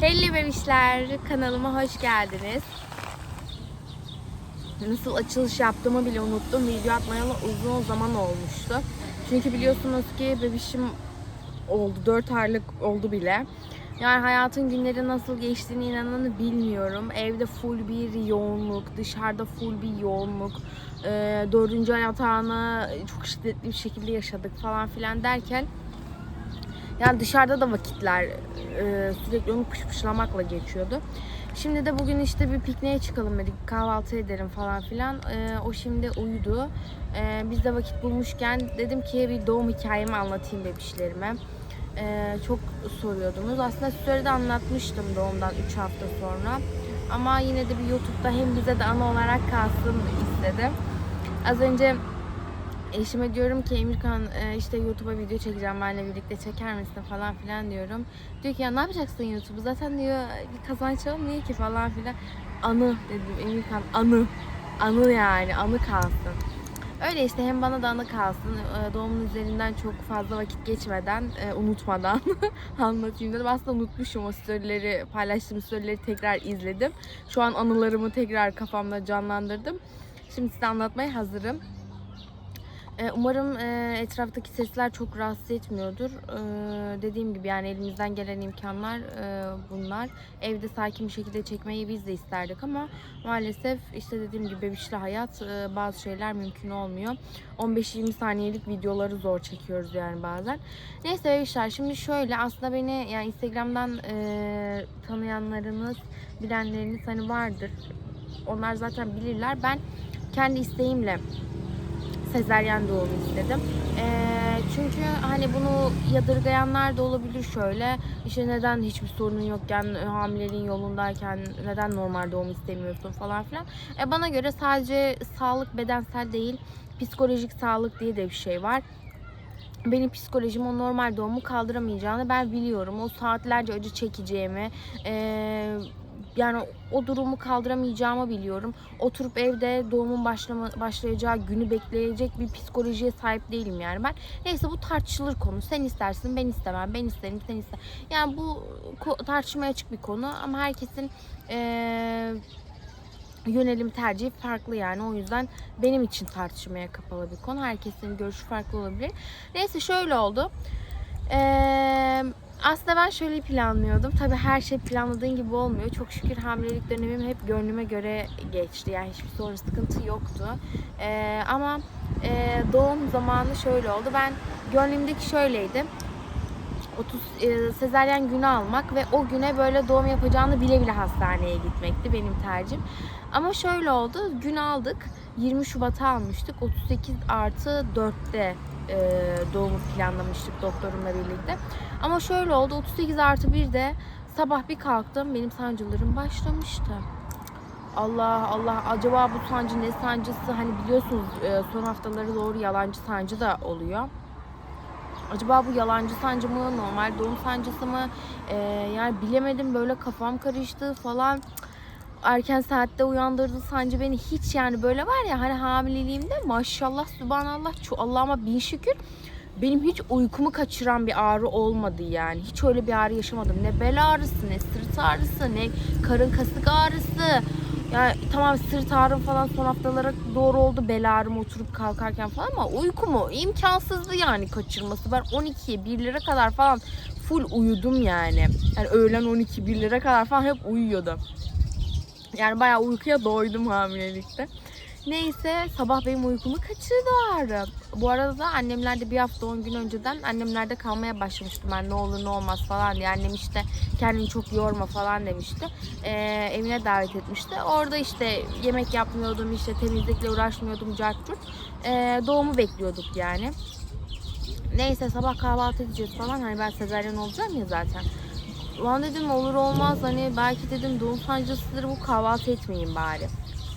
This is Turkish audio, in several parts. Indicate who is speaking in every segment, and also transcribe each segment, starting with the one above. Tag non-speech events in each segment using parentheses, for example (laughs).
Speaker 1: Hello bebişler kanalıma hoş geldiniz. Nasıl açılış yaptığımı bile unuttum. Video atmayalı uzun zaman olmuştu. Çünkü biliyorsunuz ki bebişim oldu. 4 aylık oldu bile. Yani hayatın günleri nasıl geçtiğini inanın bilmiyorum. Evde full bir yoğunluk, dışarıda full bir yoğunluk. Dördüncü ay yatağını çok şiddetli bir şekilde yaşadık falan filan derken yani dışarıda da vakitler e, sürekli onu pışpışlamakla geçiyordu. Şimdi de bugün işte bir pikniğe çıkalım dedik. Kahvaltı edelim falan filan. E, o şimdi uyudu. E, biz de vakit bulmuşken dedim ki bir doğum hikayemi anlatayım bebişlerime. E, çok soruyordunuz. Aslında size de anlatmıştım doğumdan 3 hafta sonra. Ama yine de bir YouTube'da hem bize de ana olarak kalsın istedim. Az önce Eşime diyorum ki Emirkan e, işte YouTube'a video çekeceğim benimle birlikte çeker misin falan filan diyorum. Diyor ki ya ne yapacaksın YouTube'u zaten diyor kazanç olmuyor ki falan filan. Anı dedim Emirkan anı. Anı yani anı kalsın. Öyle işte hem bana da anı kalsın. E, Doğumun üzerinden çok fazla vakit geçmeden, e, unutmadan (laughs) anlatayım dedim. Aslında unutmuşum o storyleri, paylaştığım storyleri tekrar izledim. Şu an anılarımı tekrar kafamda canlandırdım. Şimdi size anlatmaya hazırım. E, Umarım e, etraftaki sesler çok rahatsız etmiyordur. E, dediğim gibi yani elimizden gelen imkanlar bunlar. Evde sakin bir şekilde çekmeyi biz de isterdik ama maalesef işte dediğim gibi bebişli hayat bazı şeyler mümkün olmuyor. 15-20 saniyelik videoları zor çekiyoruz yani bazen. Neyse bebişler şimdi şöyle aslında beni yani Instagram'dan e, tanıyanlarınız, bilenleriniz hani vardır. Onlar zaten bilirler. Ben kendi isteğimle sezeryen doğum istedim. Ee, çünkü hani bunu yadırgayanlar da olabilir şöyle. İşte neden hiçbir sorunun yokken hamileliğin yolundayken neden normal doğum istemiyorsun falan filan. E, bana göre sadece sağlık bedensel değil psikolojik sağlık diye de bir şey var benim psikolojim o normal doğumu kaldıramayacağını ben biliyorum. O saatlerce acı çekeceğimi, eee, yani o durumu kaldıramayacağımı biliyorum. Oturup evde doğumun başlama, başlayacağı günü bekleyecek bir psikolojiye sahip değilim yani ben. Neyse bu tartışılır konu. Sen istersin, ben istemem. Ben isterim, sen ister. Yani bu tartışmaya açık bir konu ama herkesin eee yönelim tercihi farklı yani o yüzden benim için tartışmaya kapalı bir konu. Herkesin görüşü farklı olabilir. Neyse şöyle oldu. Ee, aslında ben şöyle planlıyordum. Tabii her şey planladığın gibi olmuyor. Çok şükür hamilelik dönemim hep gönlüme göre geçti. Yani hiçbir sorun sıkıntı yoktu. Ee, ama e, doğum zamanı şöyle oldu. Ben gönlümdeki şöyleydi. 30 e, sezaryen günü almak ve o güne böyle doğum yapacağını bile bile hastaneye gitmekti benim tercihim. Ama şöyle oldu. Gün aldık. 20 Şubat'a almıştık. 38 artı 4'te e, doğumu planlamıştık doktorumla birlikte. Ama şöyle oldu. 38 artı 1'de sabah bir kalktım. Benim sancılarım başlamıştı. Allah Allah acaba bu sancı ne sancısı hani biliyorsunuz e, son haftaları doğru yalancı sancı da oluyor. Acaba bu yalancı sancı mı, normal doğum sancısı mı? Ee, yani bilemedim böyle kafam karıştı falan. Erken saatte uyandırdı sancı beni hiç yani böyle var ya hani hamileliğimde maşallah subhanallah Allah'ıma bin şükür benim hiç uykumu kaçıran bir ağrı olmadı yani. Hiç öyle bir ağrı yaşamadım. Ne bel ağrısı, ne sırt ağrısı, ne karın kasık ağrısı. Yani tamam sırt ağrım falan son haftalara doğru oldu. Bel ağrım oturup kalkarken falan ama uykumu imkansızdı yani kaçırması. Ben 12'ye 1'lere kadar falan full uyudum yani. Yani öğlen 12 1'lere kadar falan hep uyuyordum. Yani bayağı uykuya doydum hamilelikte. Neyse sabah benim uykumu kaçırdı o ağrı. Bu arada da annemlerde bir hafta 10 gün önceden annemlerde kalmaya başlamıştım ben ne olur ne olmaz falan diye. Annem işte kendini çok yorma falan demişti. Ee, evine davet etmişti. Orada işte yemek yapmıyordum işte temizlikle uğraşmıyordum cartçurt. Ee, doğumu bekliyorduk yani. Neyse sabah kahvaltı edeceğiz falan hani ben sezaryen olacağım ya zaten. Ulan dedim olur olmaz hani belki dedim doğum sancısıdır bu kahvaltı etmeyeyim bari.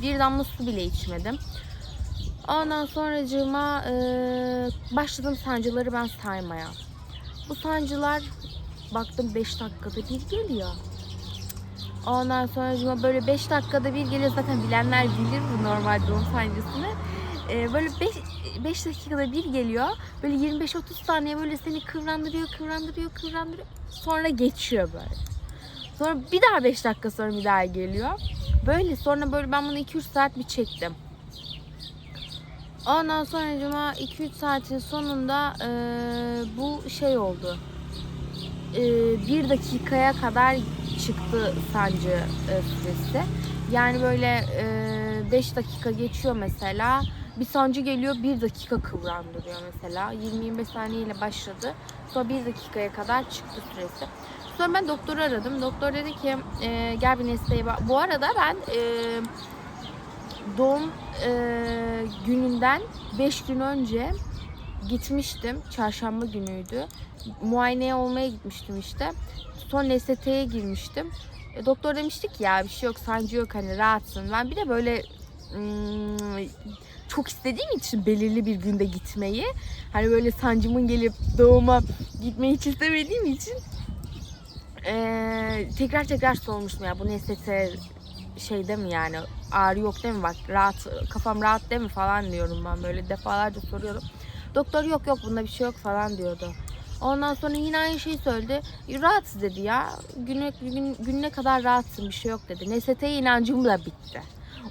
Speaker 1: Bir damla su bile içmedim. Ondan sonracığıma e, başladım sancıları ben saymaya. Bu sancılar baktım 5 dakikada bir geliyor. Ondan sonra böyle 5 dakikada bir geliyor zaten bilenler bilir bu normal doğum sancısını. Ee, böyle 5 dakikada bir geliyor. Böyle 25-30 saniye böyle seni kıvrandırıyor, kıvrandırıyor, kıvrandırıyor. Sonra geçiyor böyle. Sonra bir daha 5 dakika sonra bir daha geliyor. Böyle sonra böyle ben bunu 2-3 saat bir çektim. Ondan sonra cuma 2-3 saatin sonunda e, bu şey oldu. E, bir dakikaya kadar çıktı sancı e, süresi. Yani böyle 5 dakika geçiyor mesela. Bir sancı geliyor bir dakika kıvrandırıyor mesela. 20-25 saniye ile başladı. Sonra bir dakikaya kadar çıktı süresi. Sonra ben doktoru aradım. Doktor dedi ki e, gel bir nesneye bak. Bu arada ben e, doğum e, gününden 5 gün önce gitmiştim. Çarşamba günüydü. Muayeneye olmaya gitmiştim işte. Son NST'ye girmiştim. E, doktor demişti ki ya bir şey yok sancı yok hani rahatsın. Ben bir de böyle çok istediğim için belirli bir günde gitmeyi hani böyle sancımın gelip doğuma gitmeyi hiç istemediğim için eee, tekrar tekrar sormuştum ya bu NST şeyde mi yani ağrı yok değil mi bak rahat kafam rahat değil mi falan diyorum ben böyle defalarca soruyorum. Doktor yok yok bunda bir şey yok falan diyordu. Ondan sonra yine aynı şeyi söyledi. Rahatsız dedi ya. Güne, gün, gününe kadar rahatsın bir şey yok dedi. NST'ye inancım da bitti.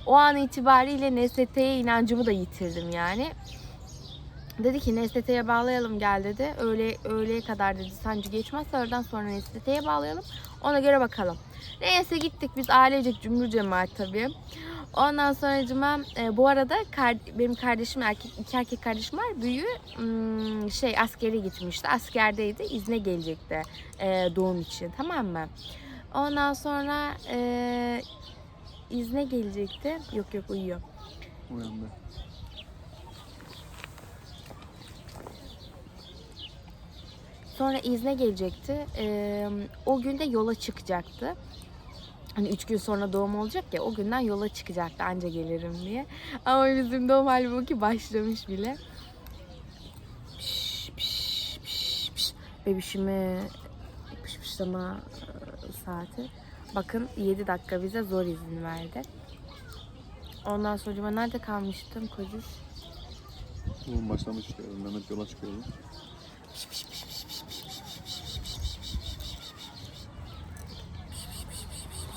Speaker 1: O an itibariyle NST'ye inancımı da yitirdim yani. Dedi ki NST'ye bağlayalım gel dedi. Öğle, öğleye kadar dedi sancı geçmezse öğleden sonra NST'ye bağlayalım. Ona göre bakalım. Neyse gittik biz ailecek cumhur cemaat tabii. Ondan sonra e, bu arada kar- benim kardeşim erkek iki erkek kardeşim var. Büyüğü hmm, şey askere gitmişti. Askerdeydi. izne gelecekti e, doğum için. Tamam mı? Ondan sonra e, izne gelecekti. Yok yok uyuyor.
Speaker 2: Uyandı.
Speaker 1: Sonra izne gelecekti. Ee, o gün de yola çıkacaktı. Hani üç gün sonra doğum olacak ya o günden yola çıkacaktı anca gelirim diye. Ama bizim doğum halbuki başlamış bile. Piş, piş, piş, piş. Bebişimi pışpışlama e, saati. Bakın 7 dakika bize zor izin verdi. Ondan sonra ben nerede kalmıştım kocuş?
Speaker 2: Doğum başlamış işte. Mehmet yola çıkıyordu.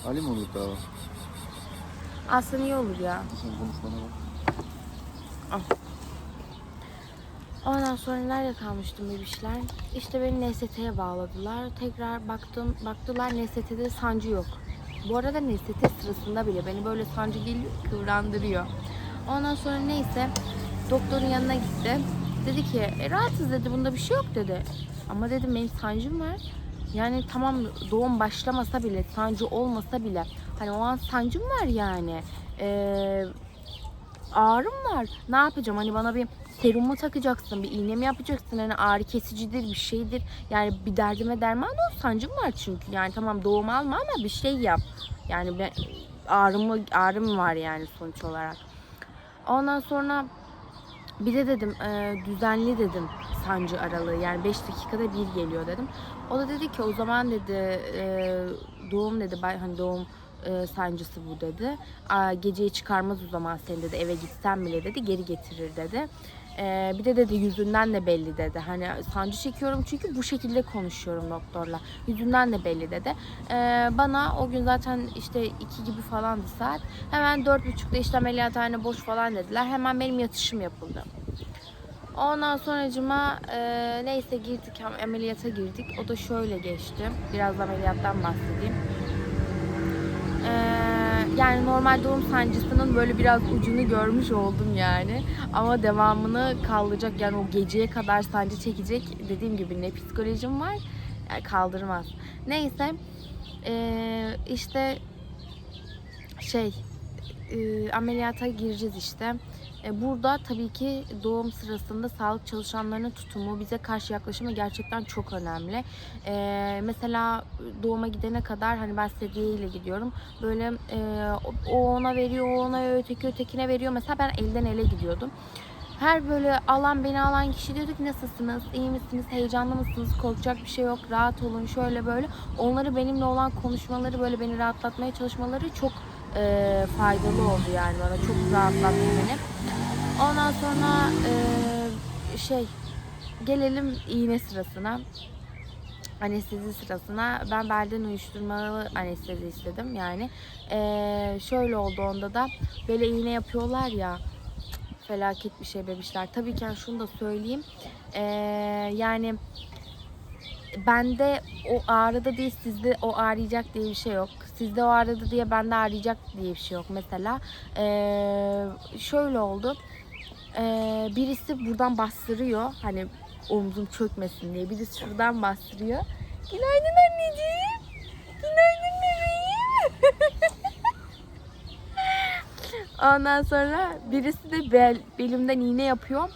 Speaker 2: Ali mi olur daha?
Speaker 1: Aslında iyi olur ya.
Speaker 2: Sen konuşmana bak.
Speaker 1: Ondan sonra nerede kalmıştım bebişler? İşte beni NST'ye bağladılar. Tekrar baktım, baktılar NST'de sancı yok. Bu arada NST sırasında bile beni böyle sancı geliyor, kıvrandırıyor. Ondan sonra neyse doktorun yanına gitti. Dedi ki e, rahatsız dedi bunda bir şey yok dedi. Ama dedim benim sancım var. Yani tamam doğum başlamasa bile, sancı olmasa bile hani o an sancım var yani. Ee, ağrım var. Ne yapacağım? Hani bana bir serum mu takacaksın? Bir iğne mi yapacaksın? Hani ağrı kesicidir, bir şeydir. Yani bir derdime derman ol. Sancım var çünkü. Yani tamam doğum alma ama bir şey yap. Yani ben, ağrımı, ağrım var yani sonuç olarak. Ondan sonra bir de dedim e, düzenli dedim sancı aralığı yani 5 dakikada bir geliyor dedim. O da dedi ki o zaman dedi e, doğum dedi ben hani doğum e, sancısı bu dedi. Aa, geceyi çıkarmaz o zaman seni dedi eve gitsen bile dedi geri getirir dedi. E, bir de dedi yüzünden de belli dedi. Hani sancı çekiyorum çünkü bu şekilde konuşuyorum doktorla. Yüzünden de belli dedi. E, bana o gün zaten işte iki gibi falandı saat. Hemen dört buçukta işte ameliyathane boş falan dediler. Hemen benim yatışım yapıldı. Ondan sonracıma e, neyse girdik am- ameliyata girdik. O da şöyle geçti. Biraz ameliyattan bahsedeyim. Yani normal doğum sancısının böyle biraz ucunu görmüş oldum yani. Ama devamını kaldıracak yani o geceye kadar sancı çekecek dediğim gibi ne psikolojim var yani kaldırmaz. Neyse e, işte şey e, ameliyata gireceğiz işte. E, Burada tabii ki doğum sırasında sağlık çalışanlarının tutumu, bize karşı yaklaşımı gerçekten çok önemli. E, mesela doğuma gidene kadar hani ben sedye ile gidiyorum. Böyle e, o- ona veriyor, o ona öteki ötekine veriyor. Mesela ben elden ele gidiyordum. Her böyle alan beni alan kişi diyordu ki nasılsınız, iyi misiniz, heyecanlı mısınız, korkacak bir şey yok, rahat olun, şöyle böyle. Onları benimle olan konuşmaları böyle beni rahatlatmaya çalışmaları çok e, faydalı oldu yani bana. Çok rahatlattı beni. Ondan sonra e, şey gelelim iğne sırasına. anestezi sırasına ben belden uyuşturmalı anestezi istedim yani. Ee, şöyle oldu onda da böyle iğne yapıyorlar ya felaket bir şey bebişler. Tabii ki yani şunu da söyleyeyim. Ee, yani bende o ağrıda değil sizde o ağrıyacak diye bir şey yok. Sizde o ağrıdı diye bende ağrıyacak diye bir şey yok mesela. Ee, şöyle oldu. Ee, birisi buradan bastırıyor. Hani omzum çökmesin diye. Birisi şuradan bastırıyor. Günaydın anneciğim. Günaydın bebeğim. (laughs) Ondan sonra birisi de bel, belimden iğne yapıyor.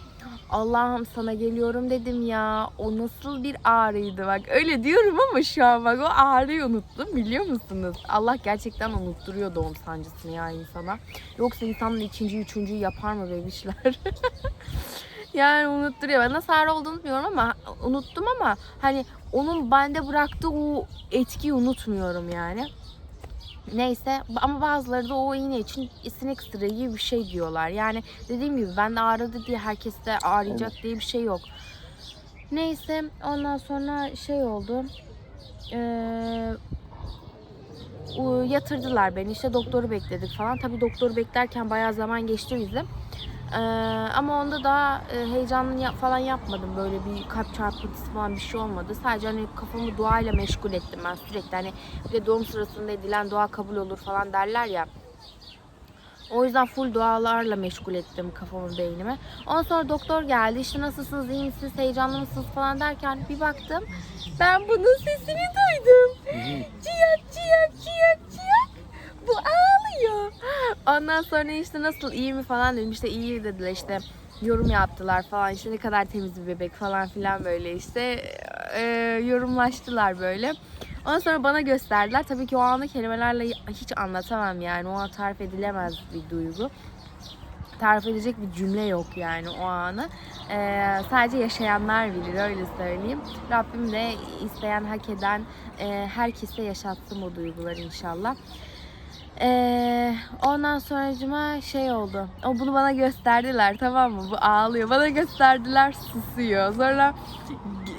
Speaker 1: Allah'ım sana geliyorum dedim ya. O nasıl bir ağrıydı bak. Öyle diyorum ama şu an bak o ağrıyı unuttum biliyor musunuz? Allah gerçekten unutturuyor doğum sancısını ya insana. Yoksa insanın ikinci, üçüncüyü yapar mı bebişler? (laughs) yani unutturuyor. Ben nasıl ağrı olduğunu bilmiyorum ama unuttum ama hani onun bende bıraktığı o etkiyi unutmuyorum yani. Neyse ama bazıları da o iğne için sinek ısırığı gibi bir şey diyorlar. Yani dediğim gibi ben de ağrıdı diye herkeste ağrıyacak diye bir şey yok. Neyse ondan sonra şey oldu. Ee, yatırdılar beni işte doktoru bekledik falan. Tabii doktoru beklerken bayağı zaman geçti bizim. Ee, ama onda da e, falan yapmadım. Böyle bir kalp çarpıntısı falan bir şey olmadı. Sadece hani kafamı duayla meşgul ettim ben sürekli. Hani bir de doğum sırasında edilen dua kabul olur falan derler ya. O yüzden full dualarla meşgul ettim kafamı beynimi. Ondan sonra doktor geldi. İşte nasılsınız, iyi misiniz, heyecanlı mısınız falan derken bir baktım. Ben bunun sesini duydum. Ciyak ciyak ciyak ciyak. Bu ağlıyor. Ondan sonra işte nasıl iyi mi falan dedim. İşte iyi dediler işte yorum yaptılar falan işte ne kadar temiz bir bebek falan filan böyle işte e, yorumlaştılar böyle. Ondan sonra bana gösterdiler. Tabii ki o anı kelimelerle hiç anlatamam yani. O an tarif edilemez bir duygu. Tarif edecek bir cümle yok yani o anı. Ee, sadece yaşayanlar bilir öyle söyleyeyim. Rabbim de isteyen, hak eden e, herkese yaşatsın o duyguları inşallah. Ee, ondan sonracıma şey oldu. O bunu bana gösterdiler tamam mı? Bu ağlıyor. Bana gösterdiler susuyor. Sonra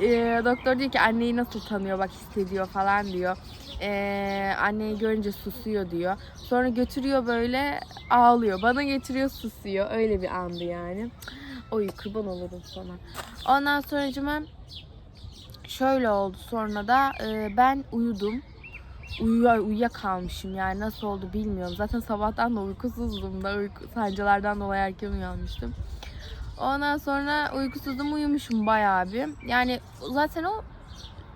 Speaker 1: e, doktor diyor ki anneyi nasıl tanıyor bak hissediyor falan diyor. Ee, anneyi görünce susuyor diyor. Sonra götürüyor böyle ağlıyor. Bana getiriyor susuyor. Öyle bir andı yani. Oy kurban olurum sana. Ondan sonracıma şöyle oldu sonra da e, ben uyudum uyuya, uyuyakalmışım yani nasıl oldu bilmiyorum. Zaten sabahtan da uykusuzdum da uyku, sancılardan dolayı erken uyanmıştım. Ondan sonra uykusuzum uyumuşum bayağı bir. Yani zaten o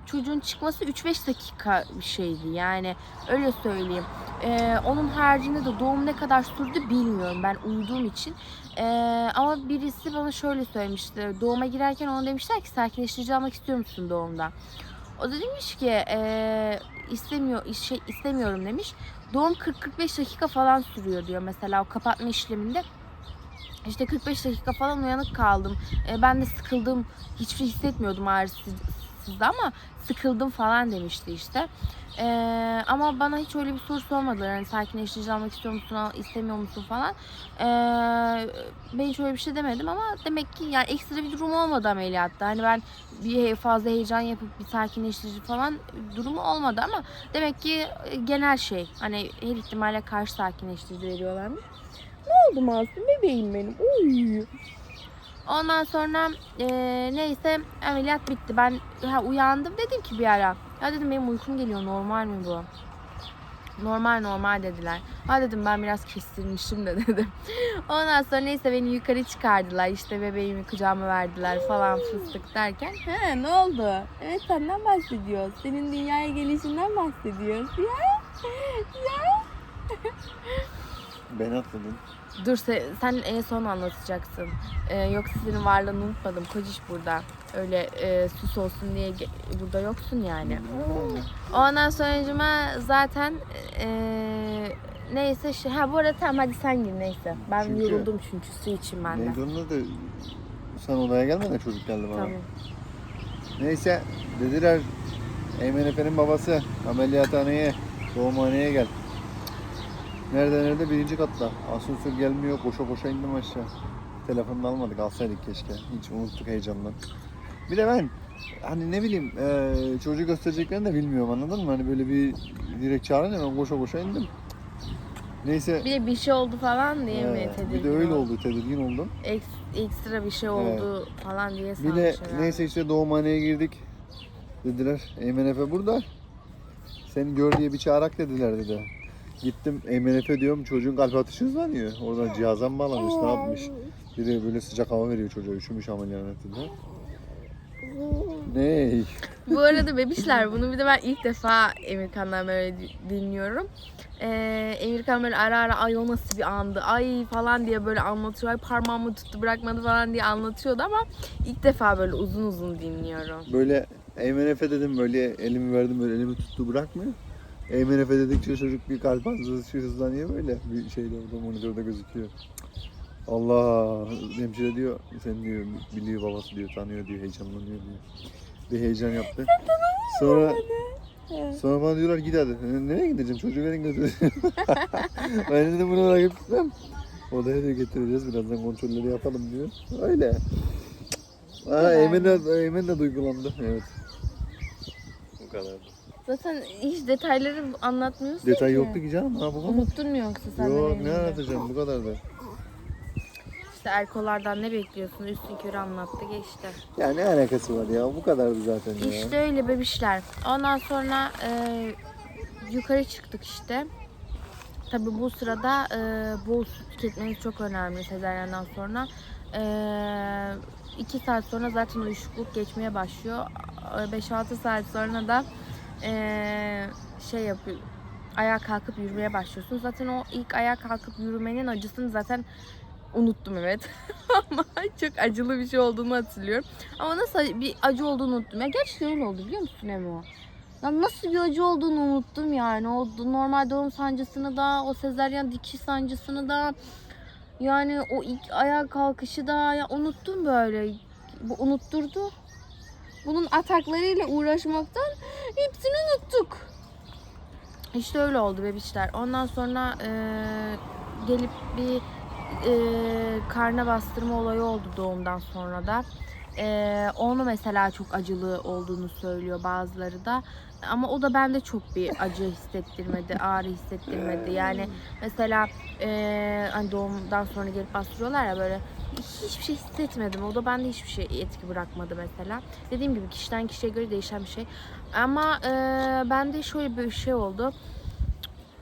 Speaker 1: çocuğun çıkması 3-5 dakika bir şeydi yani öyle söyleyeyim. Ee, onun haricinde de doğum ne kadar sürdü bilmiyorum ben uyuduğum için. Ee, ama birisi bana şöyle söylemişti. Doğuma girerken ona demişler ki sakinleştirici almak istiyor musun doğumda? O da demiş ki e, istemiyor şey istemiyorum demiş. Doğum 40-45 dakika falan sürüyor diyor mesela o kapatma işleminde. İşte 45 dakika falan uyanık kaldım. E, ben de sıkıldım. Hiçbir şey hissetmiyordum ağrısız ama sıkıldım falan demişti işte. E, ama bana hiç öyle bir soru sormadılar. Yani sakinleştirici almak istiyor musun, istemiyor musun falan. E, ben hiç öyle bir şey demedim ama demek ki yani ekstra bir durum olmadı ameliyatta. Hani ben bir fazla heyecan yapıp bir sakinleştirici falan durumu olmadı ama demek ki e, genel şey. Hani her ihtimale karşı sakinleştirici veriyorlarmış. Ne oldu Masum bebeğim benim? Uy. Ondan sonra e, neyse ameliyat bitti. Ben ha, uyandım dedim ki bir ara. Ya dedim benim uykum geliyor normal mi bu? Normal normal dediler. Ha dedim ben biraz kestirmişim de (laughs) dedim. Ondan sonra neyse beni yukarı çıkardılar. İşte bebeğimi kucağıma verdiler falan fıstık derken. He ne oldu? Evet senden bahsediyoruz. Senin dünyaya gelişinden bahsediyoruz. Ya. (laughs) Ya.
Speaker 2: Beni atladın.
Speaker 1: Dur sen, sen en son anlatacaksın. Ee, yoksa senin varlığını unutmadım. Kociş burada. Öyle e, sus olsun diye burada yoksun yani. Ondan sonracıma zaten e, neyse şey, ha bu arada tamam hadi sen gir neyse. Ben
Speaker 2: Çünkü-
Speaker 1: yoruldum çünkü su için ben de.
Speaker 2: Neydi onun adı? Sen odaya gelmeden çocuk geldi bana.
Speaker 1: Tamam.
Speaker 2: Neyse dediler Eymen Efe'nin babası ameliyathaneye, doğumhaneye gel. Nerede nerede birinci katta. Asansör gelmiyor koşa koşa indim aşağı. Telefonunu almadık alsaydık keşke. Hiç unuttuk heyecandan. Bir de ben hani ne bileyim e, çocuğu göstereceklerini de bilmiyorum anladın mı? Hani böyle bir direkt çağırınca ben koşa koşa indim. Neyse
Speaker 1: Bir de bir şey oldu falan diye mi tedirgin
Speaker 2: bir de öyle oldu tedirgin oldum.
Speaker 1: Eks- ekstra bir şey oldu falan diye
Speaker 2: Bir de
Speaker 1: herhalde.
Speaker 2: neyse işte doğumhaneye girdik. Dediler Eymen Efe burada. Seni gör diye bir çağırak dediler dedi. Gittim Efe diyorum çocuğun kalp atışı hızlanıyor. Oradan cihaza mı bağlamış ne yapmış. Bir de böyle sıcak hava veriyor çocuğa üşümüş ameliyatında. Ney?
Speaker 1: Bu arada bebişler bunu bir de ben ilk defa Emirkan'dan böyle di- dinliyorum. Ee, Emirkan böyle ara ara ay o nasıl bir andı ay falan diye böyle anlatıyor. Ay parmağımı tuttu bırakmadı falan diye anlatıyordu ama ilk defa böyle uzun uzun dinliyorum.
Speaker 2: Böyle Eymen Efe dedim böyle elimi verdim böyle elimi tuttu bırakmıyor. Eymen Efe dedikçe çocuk bir kalp atışı hızlanıyor böyle bir şeyde orada monitörde gözüküyor. Allah hemşire diyor sen diyor biliyor babası diyor tanıyor diyor heyecanlanıyor diyor. Bir heyecan yaptı. Sonra sonra bana diyorlar git hadi. "E, Nereye gideceğim çocuğu verin götüreceğim. (laughs) ben dedim bunu bırakıp gitmem. Odaya diyor getireceğiz birazdan kontrolleri yapalım diyor. Öyle. Aa, Eymen de, Eymen de duygulandı. Evet. Bu kadar.
Speaker 1: Zaten hiç detayları anlatmıyorsun
Speaker 2: Detay
Speaker 1: ki.
Speaker 2: yoktu ki canım. Ha bu kadar.
Speaker 1: Unuttun mu yoksa sen
Speaker 2: Yok
Speaker 1: benim
Speaker 2: ne anlatacağım bu kadar da.
Speaker 1: İşte erkolardan ne bekliyorsun? Üstün körü anlattı geçti.
Speaker 2: Ya ne alakası var ya bu kadardı zaten ya.
Speaker 1: İşte öyle bebişler. Ondan sonra e, yukarı çıktık işte. Tabii bu sırada e, bol su tüketmeniz çok önemli sezaryenden sonra. E, iki saat sonra zaten uyuşukluk geçmeye başlıyor. E, 5-6 saat sonra da e, şey yapıyor. Ayağa kalkıp yürümeye başlıyorsun. Zaten o ilk ayağa kalkıp yürümenin acısını zaten unuttum evet. (laughs) Ama çok acılı bir şey olduğunu hatırlıyorum. Ama nasıl bir acı olduğunu unuttum. Ya gerçekten öyle oldu biliyor musun Emo? Ya nasıl bir acı olduğunu unuttum yani. O normal doğum sancısını da, o sezaryen dikiş sancısını da, yani o ilk ayağa kalkışı da ya unuttum böyle. Bu unutturdu. Bunun ataklarıyla uğraşmaktan hepsini unuttuk. İşte öyle oldu bebişler. Ondan sonra eee, gelip bir eee karna bastırma olayı oldu doğumdan sonra da. Eee, onu mesela çok acılı olduğunu söylüyor bazıları da. Ama o da bende çok bir acı hissettirmedi, ağrı hissettirmedi. Yani mesela eee, hani doğumdan sonra gelip bastırıyorlar ya böyle hiçbir şey hissetmedim. O da bende hiçbir şey etki bırakmadı mesela. Dediğim gibi kişiden kişiye göre değişen bir şey. Ama eee bende şöyle bir şey oldu.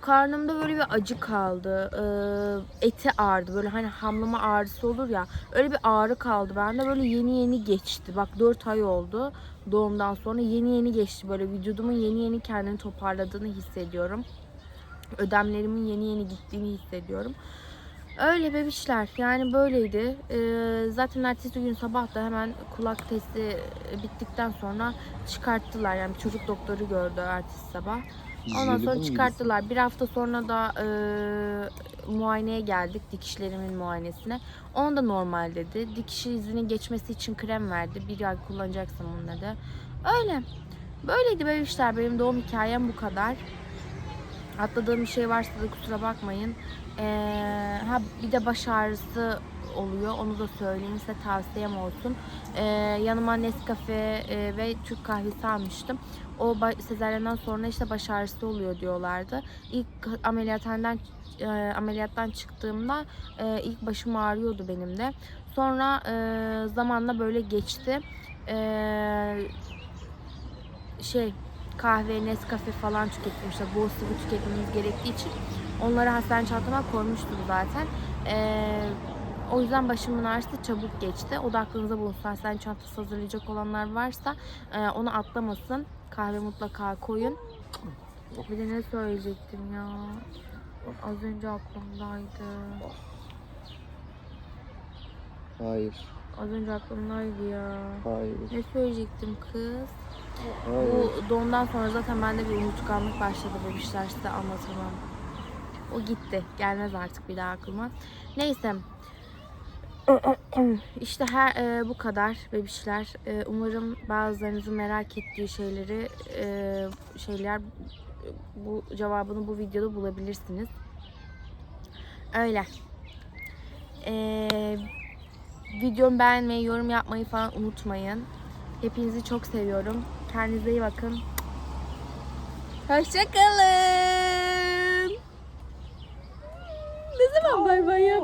Speaker 1: Karnımda böyle bir acı kaldı. Ee, eti ağrıdı. Böyle hani hamlama ağrısı olur ya. Öyle bir ağrı kaldı. Bende böyle yeni yeni geçti. Bak 4 ay oldu doğumdan sonra. Yeni yeni geçti. Böyle vücudumun yeni yeni kendini toparladığını hissediyorum. Ödemlerimin yeni yeni gittiğini hissediyorum. Öyle bebişler. Yani böyleydi. Ee, zaten ertesi gün sabah da hemen kulak testi bittikten sonra çıkarttılar. Yani çocuk doktoru gördü ertesi sabah. Ondan sonra çıkarttılar. Bir hafta sonra da e, muayeneye geldik. Dikişlerimin muayenesine. Onu da normal dedi. Dikiş izinin geçmesi için krem verdi. Bir ay kullanacaksın bunu dedi. Öyle. Böyleydi böyle işler. Benim doğum hikayem bu kadar. Atladığım bir şey varsa da kusura bakmayın. Ee, ha bir de baş ağrısı oluyor. Onu da söyleyeyim size tavsiyem olsun. Ee, yanıma Nescafe e, ve Türk kahvesi almıştım. O sezaryenden sonra işte baş ağrısı oluyor diyorlardı. İlk ameliyathaneden e, ameliyattan çıktığımda e, ilk başım ağrıyordu benim de. Sonra zamanla böyle geçti. E, şey kahve, Nescafe falan tükettim. İşte bol sıvı tüketmemiz gerektiği için onları hastane çantama koymuştum zaten. Ee, o yüzden başımın ağrısı çabuk geçti. O da aklınıza bulunsun. Hastane çantası hazırlayacak olanlar varsa e, onu atlamasın. Kahve mutlaka koyun. Bir de ne söyleyecektim ya? Az önce aklımdaydı.
Speaker 2: Hayır.
Speaker 1: Az önce aklımdaydı ya.
Speaker 2: Hayır.
Speaker 1: Ne söyleyecektim kız?
Speaker 2: Hayır.
Speaker 1: Bu doğumdan sonra zaten bende bir unutkanlık başladı bebişler size anlatamam. O gitti. Gelmez artık bir daha aklıma. Neyse. (clears throat) İşte her e, bu kadar bebişler. E, umarım bazılarınızın merak ettiği şeyleri e, şeyler bu cevabını bu videoda bulabilirsiniz. Öyle. E, videomu beğenmeyi, yorum yapmayı falan unutmayın. Hepinizi çok seviyorum. Kendinize iyi bakın. Hoşçakalın. Ne zaman bay bay ya?